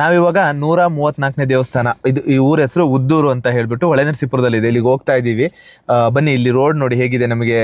ನಾವಿವಾಗ ನೂರ ಮೂವತ್ನಾಲ್ಕನೇ ದೇವಸ್ಥಾನ, ಇದು ಈ ಊರ ಹೆಸರು ಉದ್ದೂರು ಅಂತ ಹೇಳ್ಬಿಟ್ಟು ಹೊಳೆನರಸೀಪುರದಲ್ಲಿ ಇದೆ. ಇಲ್ಲಿಗೆ ಹೋಗ್ತಾ ಇದ್ದೀವಿ. ಬನ್ನಿ, ಇಲ್ಲಿ ರೋಡ್ ನೋಡಿ ಹೇಗಿದೆ ನಮಗೆ.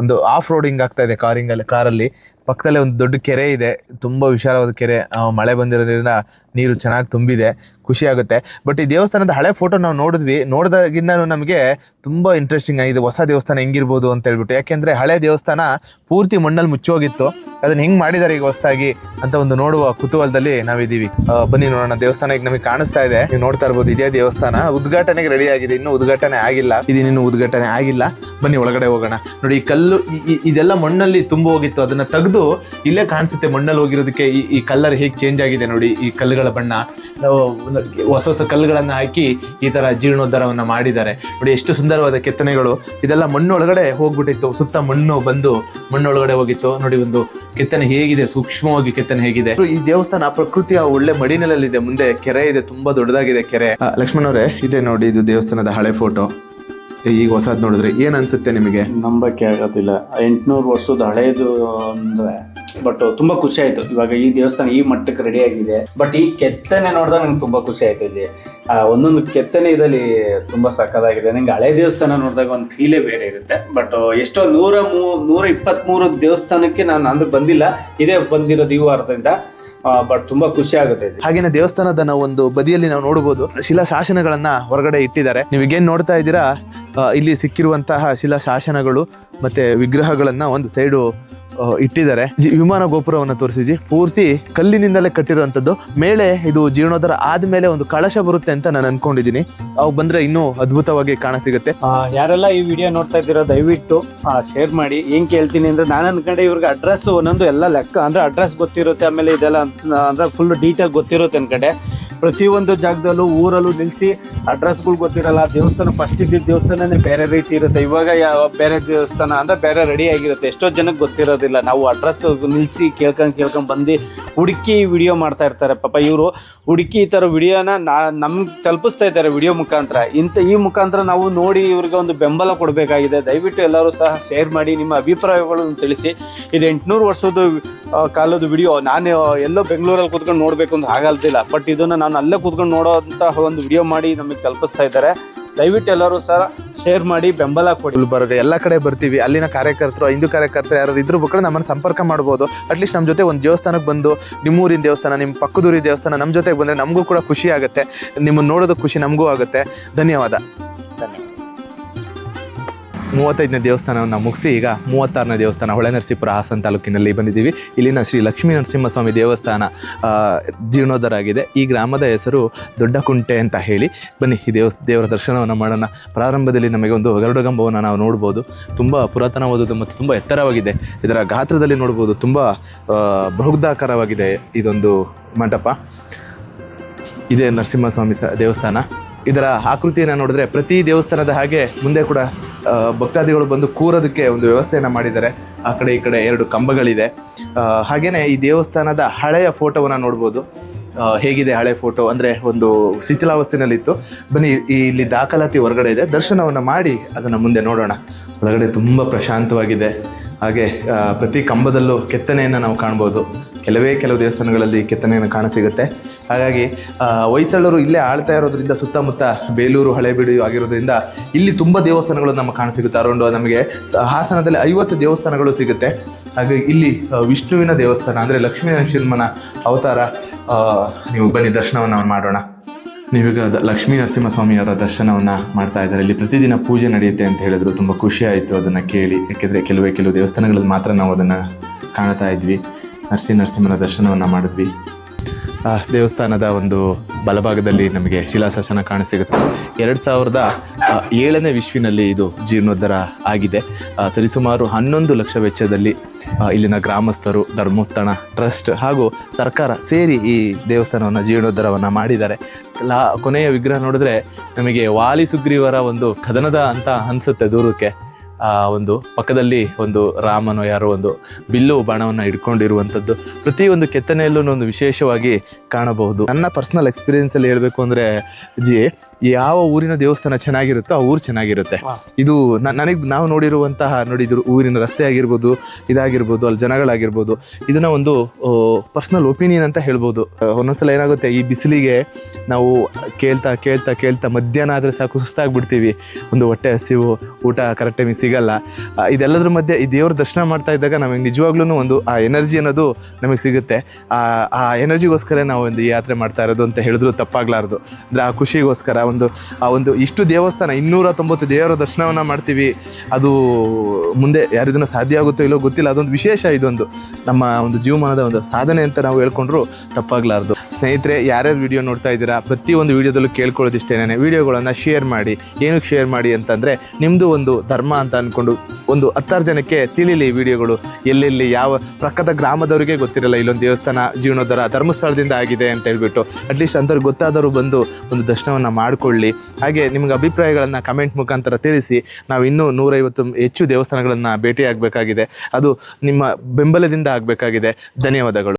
ಒಂದು ಆಫ್ ರೋಡಿಂಗ್ ಆಗ್ತಾ ಇದೆ ಕಾರಿಂಗಲ್ಲಿ ಕಾರಲ್ಲಿ ಪಕ್ಕದಲ್ಲೇ ಒಂದು ದೊಡ್ಡ ಕೆರೆ ಇದೆ, ತುಂಬ ವಿಶಾಲವಾದ ಕೆರೆ. ಮಳೆ ಬಂದಿರೋದ್ರಿಂದ ನೀರು ಚೆನ್ನಾಗಿ ತುಂಬಿದೆ, ಖುಷಿ ಆಗುತ್ತೆ. ಬಟ್ ಈ ದೇವಸ್ಥಾನದ ಹಳೆ ಫೋಟೋ ನಾವು ನೋಡಿದ್ವಿ. ನೋಡಿದಾಗಿಂದ ನಮಗೆ ತುಂಬ ಇಂಟ್ರೆಸ್ಟಿಂಗ್ ಆಗಿದೆ. ಹೊಸ ದೇವಸ್ಥಾನ ಹೆಂಗಿರ್ಬೋದು ಅಂತ ಹೇಳ್ಬಿಟ್ಟು. ಯಾಕೆಂದರೆ ಹಳೆ ದೇವಸ್ಥಾನ ಪೂರ್ತಿ ಮಣ್ಣಲ್ಲಿ ಮುಚ್ಚೋಗಿತ್ತು. ಅದನ್ನ ಹೆಂಗ್ ಮಾಡಿದ್ದಾರೆ ಈಗ ಹೊಸದಾಗಿ ಅಂತ ಒಂದು ನೋಡುವ ಕುತೂಹಲದಲ್ಲಿ ನಾವಿದ್ದೀವಿ. ಬನ್ನಿ ನೋಡೋಣ. ದೇವಸ್ಥಾನ ಈಗ ನಮಗೆ ಕಾಣಿಸ್ತಾ ಇದೆ. ನೀವು ನೋಡ್ತಾ ಇರ್ಬೋದು ಇದೇ ದೇವಸ್ಥಾನ. ಉದ್ಘಾಟನೆಗೆ ರೆಡಿ ಆಗಿದೆ. ಇನ್ನು ಉದ್ಘಾಟನೆ ಆಗಿಲ್ಲ. ಇದಿನ್ನು ಉದ್ಘಾಟನೆ ಆಗಿಲ್ಲ. ಬನ್ನಿ ಒಳಗಡೆ ಹೋಗೋಣ. ನೋಡಿ, ಈ ಕಲ್ಲು ಇದೆಲ್ಲ ಮಣ್ಣಲ್ಲಿ ತುಂಬ ಹೋಗಿತ್ತು. ಅದನ್ನ ತೆಗೆದು ಇಲ್ಲೇ ಕಾಣಿಸುತ್ತೆ. ಮಣ್ಣಲ್ಲಿ ಹೋಗಿರೋದಕ್ಕೆ ಈ ಈ ಕಲ್ಲರ್ ಹೇಗೆ ಚೇಂಜ್ ಆಗಿದೆ ನೋಡಿ, ಈ ಕಲ್ಲುಗಳ ಬಣ್ಣ. ನಾವು ಹೊಸ ಹೊಸ ಕಲ್ಲುಗಳನ್ನು ಹಾಕಿ ಈ ತರ ಜೀರ್ಣೋದ್ಧಾರವನ್ನು ಮಾಡಿದ್ದಾರೆ. ನೋಡಿ, ಎಷ್ಟು ಸುಂದರವಾದ ಕೆತ್ತನೆಗಳು. ಇದೆಲ್ಲ ಮಣ್ಣೊಳಗಡೆ ಹೋಗ್ಬಿಟ್ಟಿತ್ತು. ಸುತ್ತ ಮಣ್ಣು ಬಂದು ಮಣ್ಣೊಳಗಡೆ ಹೋಗಿತ್ತು. ನೋಡಿ, ಒಂದು ಕೆತ್ತನೆ ಹೇಗಿದೆ, ಸೂಕ್ಷ್ಮವಾಗಿ ಕೆತ್ತನೆ ಹೇಗಿದೆ. ಈ ದೇವಸ್ಥಾನ ಪ್ರಕೃತಿಯ ಒಳ್ಳೆ ಮಡಿನಲ್ಲಿದೆ ಮುಂದೆ ಕೆರೆ ಇದೆ, ತುಂಬಾ ದೊಡ್ಡದಾಗಿದೆ ಕೆರೆ. ಲಕ್ಷ್ಮಣ್ ಅವರೇ, ಇದೆ ನೋಡಿ, ಇದು ದೇವಸ್ಥಾನದ ಹಳೆ ಫೋಟೋ ಈಗ ಹೊಸದ್ ನೋಡಿದ್ರೆ ಏನ್ ಅನ್ಸುತ್ತೆ ನಿಮಗೆ? ನಂಬಕ್ಕೆ ಆಗೋದಿಲ್ಲ. ಎಂಟುನೂರು ವರ್ಷದ ಹಳೇದು ಅಂದ್ರೆ ಬಟ್ ತುಂಬಾ ಖುಷಿ ಆಯ್ತು. ಇವಾಗ ಈ ದೇವಸ್ಥಾನ ಈ ಮಟ್ಟಕ್ಕೆ ರೆಡಿ ಆಗಿದೆ. ಬಟ್ ಈ ಕೆತ್ತನೆ ನೋಡಿದಾಗ ನಂಗೆ ತುಂಬಾ ಖುಷಿ ಆಯ್ತು ಜಿ ಒಂದೊಂದು ಕೆತ್ತನೆ ಇದರಲ್ಲಿ ತುಂಬಾ ಸಕ್ಕದಾಗಿದೆ ನಂಗೆ ಹಳೆ ದೇವಸ್ಥಾನ ನೋಡಿದಾಗ ಒಂದು ಫೀಲೇ ಬೇರೆ ಇರುತ್ತೆ. ಬಟ್ ಎಷ್ಟೋ ನೂರ ಮೂ ನೂರ ಇಪ್ಪತ್ಮೂರು ದೇವಸ್ಥಾನಕ್ಕೆ ನಾನು ಅಂದ್ರೆ ಬಂದಿಲ್ಲ. ಇದೇ ಬಂದಿರೋದು ಈ ವಾರದಿಂದ. ಬಟ್ ತುಂಬಾ ಖುಷಿ ಆಗುತ್ತೆ. ಹಾಗೇನೆ ದೇವಸ್ಥಾನದ ನಾವು ಒಂದು ಬದಿಯಲ್ಲಿ ನಾವು ನೋಡಬಹುದು ಶಿಲಾ ಶಾಸನಗಳನ್ನ ಹೊರಗಡೆ ಇಟ್ಟಿದ್ದಾರೆ. ನೀವು ಈಗೇನ್ ನೋಡ್ತಾ ಇದ್ದೀರಾ? ಇಲ್ಲಿ ಸಿಕ್ಕಿರುವಂತಹ ಶಿಲಾ ಶಾಸನಗಳು ಮತ್ತೆ ವಿಗ್ರಹಗಳನ್ನ ಒಂದು ಸೈಡು ಇಟ್ಟಿದ್ದಾರೆ. ವಿಮಾನ ಗೋಪುರವನ್ನ ತೋರಿಸಿದ್ವಿ ಪೂರ್ತಿ ಕಲ್ಲಿನಿಂದಲೇ ಕಟ್ಟಿರುವಂತದ್ದು ಮೇಲೆ ಇದು ಜೀರ್ಣೋದ್ಧಾರ ಆದ್ಮೇಲೆ ಒಂದು ಕಳಶ ಬರುತ್ತೆ ಅಂತ ನಾನು ಅನ್ಕೊಂಡಿದ್ದೀನಿ ಅವು ಬಂದ್ರೆ ಇನ್ನೂ ಅದ್ಭುತವಾಗಿ ಕಾಣ ಸಿಗುತ್ತೆ ಯಾರೆಲ್ಲ ಈ ವಿಡಿಯೋ ನೋಡ್ತಾ ಇದ್ದೀರೋ ದಯವಿಟ್ಟು ಶೇರ್ ಮಾಡಿ. ಏನ್ ಕೇಳ್ತೀನಿ ಅಂದ್ರೆ ನಾನು ಅನ್ಕೊಂಡೆ ಇವ್ರಿಗೆ ಅಡ್ರೆಸ್ ಒಂದೊಂದು ಎಲ್ಲ ಲೆಕ್ಕ, ಅಂದ್ರೆ ಅಡ್ರೆಸ್ ಗೊತ್ತಿರುತ್ತೆ, ಆಮೇಲೆ ಇದೆಲ್ಲ ಅಂದ್ರೆ ಫುಲ್ ಡೀಟೇಲ್ ಗೊತ್ತಿರುತ್ತೆ ಅನ್ಕೊಂಡೆ. ಪ್ರತಿಯೊಂದು ಜಾಗದಲ್ಲೂ ಊರಲ್ಲೂ ನಿಲ್ಲಿಸಿ ಅಡ್ರೆಸ್ಗಳು ಗೊತ್ತಿರಲ್ಲ, ದೇವಸ್ಥಾನ ಫಸ್ಟ್ ಇದ್ದಿದ್ದ ದೇವಸ್ಥಾನನೇ ಬೇರೆ ರೀತಿ ಇರುತ್ತೆ. ಇವಾಗ ಯಾವ ಬೇರೆ ದೇವಸ್ಥಾನ ಅಂದ್ರೆ ಬೇರೆ ರೆಡಿ ಆಗಿರುತ್ತೆ. ಎಷ್ಟೋ ಜನಕ್ಕೆ ಗೊತ್ತಿರೋದಿಲ್ಲ. ನಾವು ಅಡ್ರೆಸ್ ನಿಲ್ಲಿಸಿ ಕೇಳ್ಕೊಂಡು ಕೇಳ್ಕೊಂಡು ಬಂದು ಹುಡುಕಿ ವಿಡಿಯೋ ಮಾಡ್ತಾ ಇರ್ತಾರೆ. ಪಾಪ ಇವರು ಹುಡುಕಿ ಈ ಥರ ವಿಡಿಯೋನ ನಾ ನಮ್ಗೆ ತಲುಪಿಸ್ತಾ ಇದ್ದಾರೆ ವಿಡಿಯೋ ಮುಖಾಂತರ. ಇಂಥ ಈ ಮುಖಾಂತರ ನಾವು ನೋಡಿ ಇವ್ರಿಗೆ ಒಂದು ಬೆಂಬಲ ಕೊಡಬೇಕಾಗಿದೆ. ದಯವಿಟ್ಟು ಎಲ್ಲರೂ ಸಹ ಶೇರ್ ಮಾಡಿ ನಿಮ್ಮ ಅಭಿಪ್ರಾಯಗಳನ್ನು ತಿಳಿಸಿ. ಇದು ಎಂಟುನೂರು ವರ್ಷದ ಕಾಲದ ವಿಡಿಯೋ ನಾನು ಎಲ್ಲೋ ಬೆಂಗಳೂರಲ್ಲಿ ಕೂತ್ಕೊಂಡು ನೋಡಬೇಕು ಅಂತ ಆಗಲ್ದಿಲ್ಲ ಬಟ್ ಇದನ್ನು ನಾನು ಅಲ್ಲೇ ಕೂತ್ಕೊಂಡು ನೋಡೋಂತಹ ಒಂದು ವಿಡಿಯೋ ಮಾಡಿ ನಮಗೆ ತಲುಪಿಸ್ತಾ ಇದ್ದಾರೆ. ದಯವಿಟ್ಟು ಎಲ್ಲರೂ ಸಹ ಶೇರ್ ಮಾಡಿ, ಬೆಂಬಲ ಕೊಡಿ. ಗುಲ್ಬರ್ಗ ಎಲ್ಲ ಕಡೆ ಬರ್ತೀವಿ. ಅಲ್ಲಿನ ಕಾರ್ಯಕರ್ತರು, ಹಿಂದೂ ಕಾರ್ಯಕರ್ತರು ಯಾರು ಇದ್ರ ಬೇಕಾದ್ರೆ ನಮ್ಮನ್ನು ಸಂಪರ್ಕ ಮಾಡ್ಬೋದು. ಅಟ್ಲೀಸ್ಟ್ ನಮ್ಮ ಜೊತೆ ಒಂದು ದೇವಸ್ಥಾನಕ್ಕೆ ಬಂದು, ನಿಮ್ಮೂರಿನ ದೇವಸ್ಥಾನ, ನಿಮ್ಮ ಪಕ್ಕದೂರಿನ ದೇವಸ್ಥಾನ ನಮ್ಮ ಜೊತೆಗೆ ಬಂದರೆ ನಮಗೂ ಕೂಡ ಖುಷಿ ಆಗುತ್ತೆ. ನಿಮ್ಮನ್ನು ನೋಡೋದಕ್ಕೆ ಖುಷಿ ನಮಗೂ ಆಗುತ್ತೆ. ಧನ್ಯವಾದ. ಮೂವತ್ತೈದನೇ ದೇವಸ್ಥಾನವನ್ನು ಮುಗಿಸಿ ಈಗ ಮೂವತ್ತಾರನೇ ದೇವಸ್ಥಾನ ಹೊಳೆನರಸೀಪುರ ಹಾಸನ ತಾಲೂಕಿನಲ್ಲಿ ಬಂದಿದ್ದೀವಿ. ಇಲ್ಲಿನ ಶ್ರೀ ಲಕ್ಷ್ಮೀ ನರಸಿಂಹಸ್ವಾಮಿ ದೇವಸ್ಥಾನ ಜೀರ್ಣೋದ್ಧರ ಆಗಿದೆ ಈ ಗ್ರಾಮದ ಹೆಸರು ದೊಡ್ಡಕುಂಟೆ ಅಂತ ಹೇಳಿ. ಬನ್ನಿ, ಈ ದೇವಸ್, ದೇವರ ದರ್ಶನವನ್ನು ಮಾಡೋಣ. ಪ್ರಾರಂಭದಲ್ಲಿ ನಮಗೆ ಒಂದು ಗರುಡಗಂಬವನ್ನು ನಾವು ನೋಡ್ಬೋದು. ತುಂಬ ಪುರಾತನವಾದದ್ದು ಮತ್ತು ತುಂಬ ಎತ್ತರವಾಗಿದೆ. ಇದರ ಗಾತ್ರದಲ್ಲಿ ನೋಡ್ಬೋದು ತುಂಬ ಬೃಹದಾಕಾರವಾಗಿದೆ ಇದೊಂದು ಮಂಟಪ. ಇದೇ ನರಸಿಂಹಸ್ವಾಮಿ ಸ, ದೇವಸ್ಥಾನ. ಇದರ ಆಕೃತಿಯನ್ನು ನೋಡಿದ್ರೆ ಪ್ರತಿ ದೇವಸ್ಥಾನದ ಹಾಗೆ ಮುಂದೆ ಕೂಡ ಭಕ್ತಾದಿಗಳು ಬಂದು ಕೂರೋದಕ್ಕೆ ಒಂದು ವ್ಯವಸ್ಥೆಯನ್ನು ಮಾಡಿದ್ದಾರೆ. ಆ ಕಡೆ ಈ ಕಡೆ ಎರಡು ಕಂಬಗಳಿದೆ. ಹಾಗೇ ಈ ದೇವಸ್ಥಾನದ ಹಳೆಯ ಫೋಟೋವನ್ನು ನೋಡ್ಬೋದು. ಹೇಗಿದೆ ಹಳೆ ಫೋಟೋ ಅಂದರೆ ಒಂದು ಶಿಥಿಲಾವಸ್ಥೆಯಲ್ಲಿತ್ತು ಬನ್ನಿ ಇಲ್ಲಿ ದಾಖಲಾತಿ ಹೊರಗಡೆ ಇದೆ. ದರ್ಶನವನ್ನು ಮಾಡಿ ಅದನ್ನು ಮುಂದೆ ನೋಡೋಣ. ಒಳಗಡೆ ತುಂಬ ಪ್ರಶಾಂತವಾಗಿದೆ. ಹಾಗೆ ಪ್ರತಿ ಕಂಬದಲ್ಲೂ ಕೆತ್ತನೆಯನ್ನು ನಾವು ಕಾಣ್ಬೋದು. ಕೆಲವೇ ಕೆಲವು ದೇವಸ್ಥಾನಗಳಲ್ಲಿ ಕೆತ್ತನೆಯನ್ನು ಕಾಣಸಿಗುತ್ತೆ ಹಾಗಾಗಿ ಹೊಯ್ಸಳರು ಇಲ್ಲೇ ಆಳ್ತಾ ಇರೋದ್ರಿಂದ ಸುತ್ತಮುತ್ತ ಬೇಲೂರು, ಹಳೆಬೀಡು ಆಗಿರೋದ್ರಿಂದ ಇಲ್ಲಿ ತುಂಬ ದೇವಸ್ಥಾನಗಳು ನಮ್ಮ ಕಾಣಸಿಗುತ್ತೆ ಅರೌಂಡ್ ನಮಗೆ ಹಾಸನದಲ್ಲಿ ಐವತ್ತು ದೇವಸ್ಥಾನಗಳು ಸಿಗುತ್ತೆ. ಹಾಗೆ ಇಲ್ಲಿ ವಿಷ್ಣುವಿನ ದೇವಸ್ಥಾನ, ಅಂದರೆ ಲಕ್ಷ್ಮೀ ನರಸಿಂಹನ ಅವತಾರ ನೀವು ಬನ್ನಿ ದರ್ಶನವನ್ನು ಮಾಡೋಣ. ನೀವೀಗ ಲಕ್ಷ್ಮೀ ನರಸಿಂಹಸ್ವಾಮಿಯವರ ದರ್ಶನವನ್ನು ಮಾಡ್ತಾ ಇದ್ದಾರೆ. ಇಲ್ಲಿ ಪ್ರತಿದಿನ ಪೂಜೆ ನಡೆಯುತ್ತೆ ಅಂತ ಹೇಳಿದ್ರು. ತುಂಬ ಖುಷಿ ಆಯಿತು ಅದನ್ನು ಕೇಳಿ. ಯಾಕೆಂದರೆ ಕೆಲವೇ ಕೆಲವು ದೇವಸ್ಥಾನಗಳಲ್ಲಿ ಮಾತ್ರ ನಾವು ಅದನ್ನು ಕಾಣ್ತಾ ಇದ್ವಿ. ನರಸಿಂಹ ನರಸಿಂಹನ ದರ್ಶನವನ್ನು ಮಾಡಿದ್ವಿ. ದೇವಸ್ಥಾನದ ಒಂದು ಬಲಭಾಗದಲ್ಲಿ ನಮಗೆ ಶಿಲಾಶಾಸನ ಕಾಣಸಿಗುತ್ತೆ ಎರಡು ಸಾವಿರದ ಏಳನೇ ವಿಶ್ವಿನಲ್ಲಿ ಇದು ಜೀರ್ಣೋದ್ಧಾರ ಆಗಿದೆ. ಸರಿಸುಮಾರು ಹನ್ನೊಂದು ಲಕ್ಷ ವೆಚ್ಚದಲ್ಲಿ ಇಲ್ಲಿನ ಗ್ರಾಮಸ್ಥರು ಧರ್ಮೋತ್ಥಾನ ಟ್ರಸ್ಟ್ ಹಾಗೂ ಸರ್ಕಾರ ಸೇರಿ ಈ ದೇವಸ್ಥಾನವನ್ನು ಜೀರ್ಣೋದ್ಧಾರವನ್ನು ಮಾಡಿದ್ದಾರೆ. ಲಾ, ಕೊನೆಯ ವಿಗ್ರಹ ನೋಡಿದ್ರೆ ನಮಗೆ ವಾಲಿ ಸುಗ್ರೀವರ ಒಂದು ಕದನದ ಅಂತ ಅನಿಸುತ್ತೆ ದೂರಕ್ಕೆ. ಒಂದು ಪಕ್ಕದಲ್ಲಿ ಒಂದು ರಾಮನೋ ಯಾರೋ ಒಂದು ಬಿಲ್ಲು ಬಾಣವನ್ನು ಇಟ್ಕೊಂಡಿರುವಂಥದ್ದು ಒಂದು ಕೆತ್ತನೆಯಲ್ಲೂ ಒಂದು ವಿಶೇಷವಾಗಿ ಕಾಣಬಹುದು. ನನ್ನ ಪರ್ಸನಲ್ ಎಕ್ಸ್ಪೀರಿಯನ್ಸಲ್ಲಿ ಹೇಳಬೇಕು ಅಂದ್ರೆ ಜಿ ಯಾವ ಊರಿನ ದೇವಸ್ಥಾನ ಚೆನ್ನಾಗಿರುತ್ತೋ ಆ ಊರು ಚೆನ್ನಾಗಿರುತ್ತೆ. ಇದು ನನಗೆ ನಾವು ನೋಡಿರುವಂತಹ ನೋಡಿದ್ರು ಊರಿನ ರಸ್ತೆ ಆಗಿರ್ಬೋದು ಇದಾಗಿರ್ಬೋದು ಅಲ್ಲಿ ಜನಗಳಾಗಿರ್ಬೋದು ಇದನ್ನ ಒಂದು ಪರ್ಸನಲ್ ಒಪಿನಿಯನ್ ಅಂತ ಹೇಳ್ಬೋದು. ಆ, ಒಂದೊಂದ್ಸಲ ಏನಾಗುತ್ತೆ ಈ ಬಿಸಿಲಿಗೆ ನಾವು ಕೇಳ್ತಾ ಕೇಳ್ತಾ ಕೇಳ್ತಾ ಮಧ್ಯಾಹ್ನ ಆದ್ರೆ ಸಾಕು ಸುಸ್ತಾಗ್ಬಿಡ್ತೀವಿ. ಒಂದು ಹೊಟ್ಟೆ ಹಸಿವು ಊಟ ಕರೆಕ್ಟ್ ಟೈಮಿಗೆ ಸಿಗಲ್ಲ. ಇದೆಲ್ಲದ್ರ ಮಧ್ಯೆ ಈ ದೇವ್ರ ದರ್ಶನ ಮಾಡ್ತಾ ಇದ್ದಾಗ ನಮಗೆ ನಿಜವಾಗ್ಲೂ ಒಂದು ಆ ಎನರ್ಜಿ ಅನ್ನೋದು ನಮಗೆ ಸಿಗುತ್ತೆ. ಆ ಆ ಎನರ್ಜಿಗೋಸ್ಕರ ನಾವು ಒಂದು ಈ ಯಾತ್ರೆ ಮಾಡ್ತಾ ಇರೋದು ಅಂತ ಹೇಳಿದ್ರು ತಪ್ಪಾಗ್ಲಾರ್ದು. ಅಂದರೆ ಆ ಖುಷಿಗೋಸ್ಕರ ಒಂದು, ಆ ಒಂದು ಇಷ್ಟು ದೇವಸ್ಥಾನ ಇನ್ನೂರ ತೊಂಬತ್ತು ದೇವರ ದರ್ಶನವನ್ನು ಮಾಡ್ತೀವಿ. ಅದು ಮುಂದೆ ಯಾರಿದನ್ನು ಸಾಧ್ಯ ಆಗುತ್ತೋ ಇಲ್ಲೋ ಗೊತ್ತಿಲ್ಲ, ಅದೊಂದು ವಿಶೇಷ ಇದೊಂದು. ನಮ್ಮ ಒಂದು ಜೀವಮಾನದ ಒಂದು ಸಾಧನೆ ಅಂತ ನಾವು ಹೇಳ್ಕೊಂಡ್ರು ತಪ್ಪಾಗ್ಲಾರ್ದು. ಸ್ನೇಹಿತರೆ, ಯಾರ್ಯಾರು ವಿಡಿಯೋ ನೋಡ್ತಾ ಇದ್ದೀರಾ, ಪ್ರತಿಯೊಂದು ವಿಡಿಯೋದಲ್ಲೂ ಕೇಳ್ಕೊಳ್ಳೋದಿಷ್ಟೇನೆ. ವಿಡಿಯೋಗಳನ್ನು ಶೇರ್ ಮಾಡಿ. ಏನಕ್ಕೆ ಶೇರ್ ಮಾಡಿ ಅಂತಂದರೆ ನಿಮ್ಮದು ಒಂದು ಧರ್ಮ ಅಂತ ಅಂದ್ಕೊಂಡು ಒಂದು ಹತ್ತಾರು ಜನಕ್ಕೆ ತಿಳಿಲಿ ವಿಡಿಯೋಗಳು ಎಲ್ಲೆಲ್ಲಿ ಯಾವ ಪಕ್ಕದ ಗ್ರಾಮದವರಿಗೆ ಗೊತ್ತಿರಲ್ಲ, ಇಲ್ಲೊಂದು ದೇವಸ್ಥಾನ ಜೀವನೋದ್ಧಾರ ಧರ್ಮಸ್ಥಳದಿಂದ ಆಗಿದೆ ಅಂತ ಹೇಳ್ಬಿಟ್ಟು. ಅಟ್ಲೀಸ್ಟ್ ಅಂಥವ್ರು ಗೊತ್ತಾದವರು ಬಂದು ಒಂದು ದರ್ಶನವನ್ನು ಮಾಡಿಕೊಳ್ಳಿ. ಹಾಗೆ ನಿಮ್ಗೆ ಅಭಿಪ್ರಾಯಗಳನ್ನು ಕಮೆಂಟ್ ಮುಖಾಂತರ ತಿಳಿಸಿ. ನಾವು ಇನ್ನೂ ನೂರೈವತ್ತು ಹೆಚ್ಚು ದೇವಸ್ಥಾನಗಳನ್ನು ಭೇಟಿಯಾಗಬೇಕಾಗಿದೆ. ಅದು ನಿಮ್ಮ ಬೆಂಬಲದಿಂದ ಆಗಬೇಕಾಗಿದೆ. ಧನ್ಯವಾದಗಳು.